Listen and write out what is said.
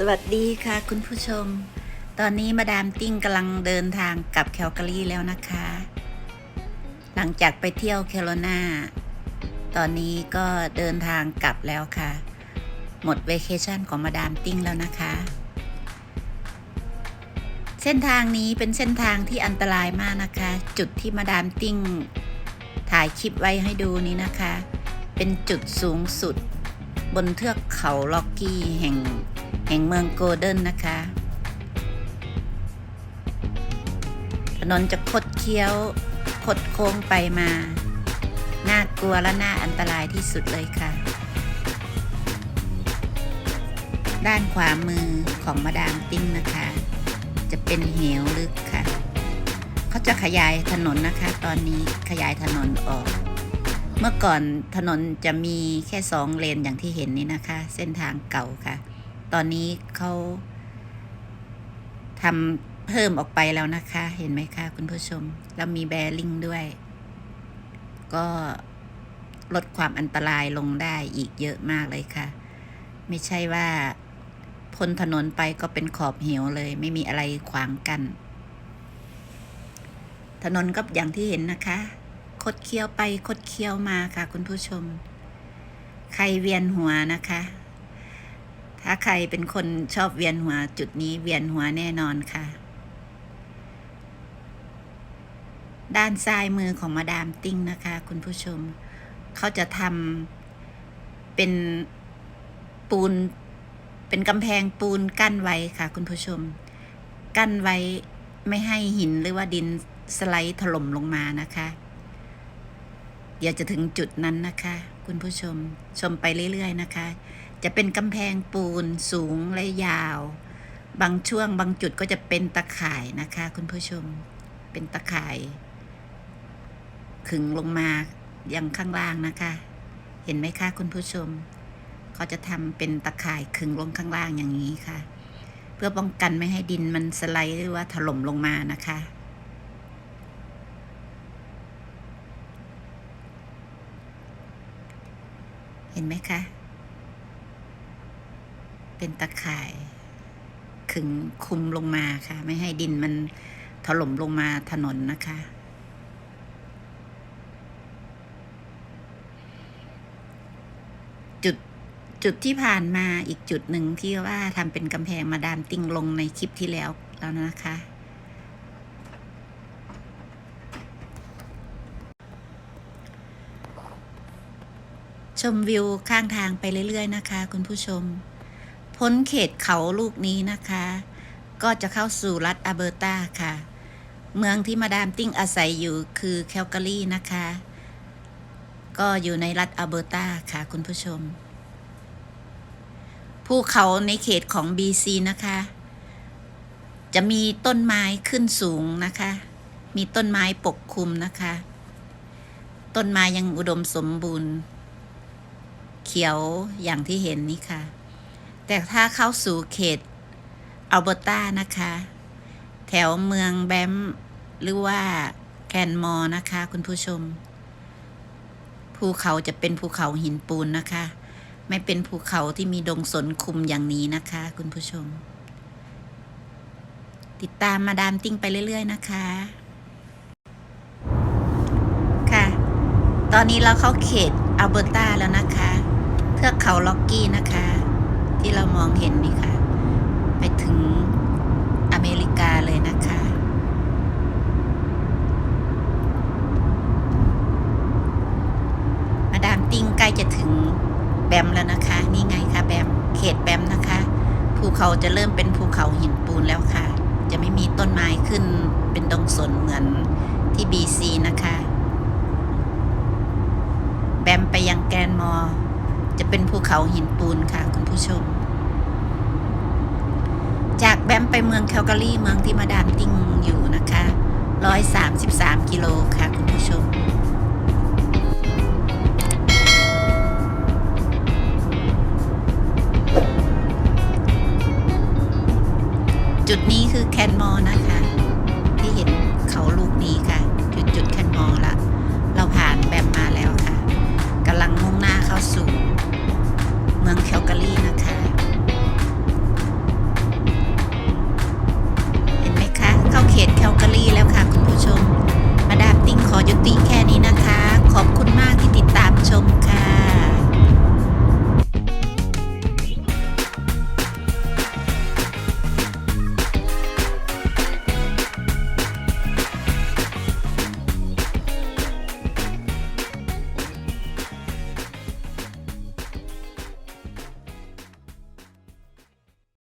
สวัสดีค่ะคุณผู้ชม ตอนนี้มาดามติ้งกำลังเดินทางกลับแคลการีแล้วนะคะ หลังจากไปเที่ยวแคโรนาตอนนี้ก็เดินทางกลับแล้วค่ะ หมดเวเคชั่นของมาดามติ้งแล้วนะคะ เส้นทางนี้เป็นเส้นทางที่อันตรายมากนะคะ จุดที่มาดามติ้งถ่ายคลิปไว้ให้ดูนี้นะคะ เป็นจุดสูงสุด บนเทือกเขาล็อกกี้แห่ง แห่งเมืองโกลเด้นนะคะ ถนนจะคดเคี้ยวคดโค้งไปมา น่ากลัวและน่าอันตรายที่สุดเลยค่ะ ด้านขวามือของมาดามติ้งนะคะ จะเป็นเหวลึกค่ะ เขาจะขยายถนนนะคะ ตอนนี้ขยายถนนออกเมื่อก่อนถนนจะมีแค่สองเลนอย่างที่เห็นนี้นะคะ เส้นทางเก่าค่ะ ตอนนี้เขาทำเพิ่มออกไปแล้วนะคะ เห็นไหมคะคุณผู้ชม แล้วมีแบริ่งด้วย ก็ลดความอันตรายลงได้อีกเยอะมากเลยค่ะ ไม่ใช่ว่าพ้นถนนไปก็เป็นขอบเหวเลย ไม่มีอะไรขวางกัน ถนนก็อย่างที่เห็นนะคะ คดเคี้ยวไปคดเคี้ยวมาค่ะ คุณผู้ชม ใครเวียนหัวนะคะ ถ้าใครเป็นคนชอบเวียนหัวจุดนี้เวียนหัวแน่นอนค่ะ ด้านซ้ายมือของมาดามติ้งนะคะ คุณผู้ชม เขาจะทำเป็นปูน เป็นกำแพงปูนกั้นไว้ค่ะ คุณผู้ชม กั้นไว้ไม่ให้หินหรือว่าดินสไลด์ถล่มลงมานะคะ เดี๋ยวจะถึงจุดนั้นนะคะ คุณผู้ชมชมไปเรื่อยๆนะคะ จะเป็นกำแพงปูนสูงและยาว บางช่วงบางจุดก็จะเป็นตะข่ายนะคะ คุณผู้ชม เป็นตะข่าย ขึงลงมายังข้างล่างนะคะ เห็นไหมคะคุณผู้ชม เขาจะทำเป็นตะข่ายขึงลงข้างล่างอย่างนี้ค่ะ เพื่อป้องกันไม่ให้ดินมันสไลด์หรือว่าถล่มลงมานะคะเห็นไหมคะ เป็นตะข่ายขึงคุมลงมาค่ะ ไม่ให้ดินมันถล่มลงมาถนนนะคะ จุดจุดที่ผ่านมาอีกจุดหนึ่งที่ว่าทำเป็นกำแพงมาดามติ้งลงในคลิปที่แล้วแล้วนะคะชมวิวข้างทางไปเรื่อย ๆ นะคะ คุณผู้ชม พ้นเขตเขาลูกนี้นะคะ ก็จะเข้าสู่รัฐอเบอร์ตาค่ะ เมืองที่มาดามติ้งอาศัยอยู่คือแคลการีนะคะ ก็อยู่ในรัฐอเบอร์ตาค่ะคุณผู้ชม ภูเขาในเขตของ BC นะคะ จะมีต้นไม้ขึ้นสูงนะคะ มีต้นไม้ปกคลุมนะคะ ต้นไม้ยังอุดมสมบูรณ์ เขียวอย่างที่เห็นนี่ค่ะ แต่ถ้าเข้าสู่เขตอัลเบอร์ตานะคะ แถวเมืองแบมหรือว่าแคนมอร์นะคะ คุณผู้ชม ภูเขาจะเป็นภูเขาหินปูนนะคะ ไม่เป็นภูเขาที่มีดงสนคุมอย่างนี้นะคะ คุณผู้ชม ติดตามมาดามติ้งไปเรื่อย ๆ นะคะ ค่ะ ตอนนี้เราเข้าเขตอัลเบอร์ตาแล้วนะคะ เทือกเขาล็อกกี้นะคะ ที่เรามองเห็นนี่ค่ะ ไปถึงอเมริกาเลยนะคะ มาดามติ้งใกล้จะถึงแบมแล้วนะคะ นี่ไงคะแบม เขตแบมนะคะ ภูเขาจะเริ่มเป็นภูเขาหินปูนแล้วค่ะ จะไม่มีต้นไม้ขึ้นเป็นดงสนเหมือนที่บีซีนะคะ แบมไปยังแกนมอ จะเป็นภูเขาหินปูนค่ะ ชม จากแบมไปเมืองแคลการีเมืองที่มาดามติ้งอยู่นะคะ133กิโลค่ะคุณผู้ชมจุดนี้คือแคนมอนะคะ ยุติแค่